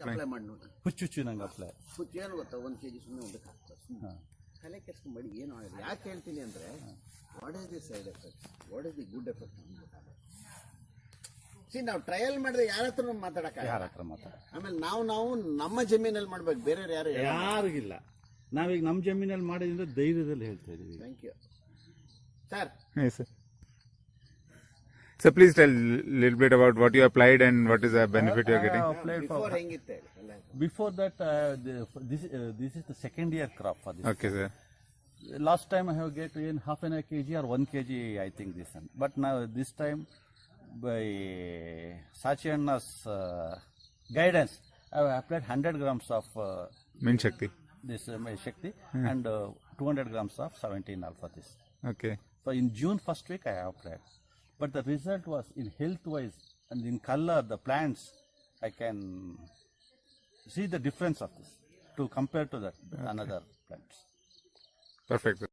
Apply ಮಾಡಿ ನೋಡಿ ಹುಚ್ಚು ಹುಚ್ಚು ನಂಗೆ ಅಪ್ಲೈ ಹುಚ್ಚು ಏನು ಗೊತ್ತಾ? ಒಂದು ಕೆ ಜಿ ಸುಮ್ಮನೆ ಉಂಡಕ್ಕೆ ಹಾಕ್ತಾರೆ ಸುಮ್ಮನೆ ತಲೆ ಮಡಿ ಏನು ಆಗಿದೆ? ಯಾಕೆ ಹೇಳ್ತೀನಿ ಅಂದರೆ what is the side effect what is the good effect see ನಾವು ಟ್ರಯಲ್ ಮಾಡಿದ್ರೆ ಯಾರ ಹತ್ರ ಮಾತಾಡಕ್ಕೆ ಯಾರ ಹತ್ರ ಮಾತಾಡ ಆಮೇಲೆ ನಾವು ನಾವು ನಮ್ಮ ಜಮೀನಲ್ಲಿ ಮಾಡ್ಬೇಕು. ಬೇರೆ ಯಾರು ಯಾರಿಗಿಲ್ಲ. ನಾವೀಗ ನಮ್ಮ ಜಮೀನಲ್ಲಿ ಮಾಡಿದ್ರೆ ಧೈರ್ಯದಲ್ಲಿ ಹೇಳ್ತಾ ಇದ್ದೀವಿ thank you sir sir. So please tell a little bit about what you applied and what is the benefit you are getting. applied for, before that, uh, the, this uh, this is the second year crop for this. Okay, sir. Last time I have get in half an kg or one kg, I think this one. But now this time, by Sachin's uh, guidance, I have applied 100 grams of uh, Min Shakti. This uh, Min Shakti yeah. and uh, 200 grams of 17 alpha this. Okay. So in June first week I have applied. But the result was in health wise and in color the plants i can see the difference of this to compare to that another plants Perfect.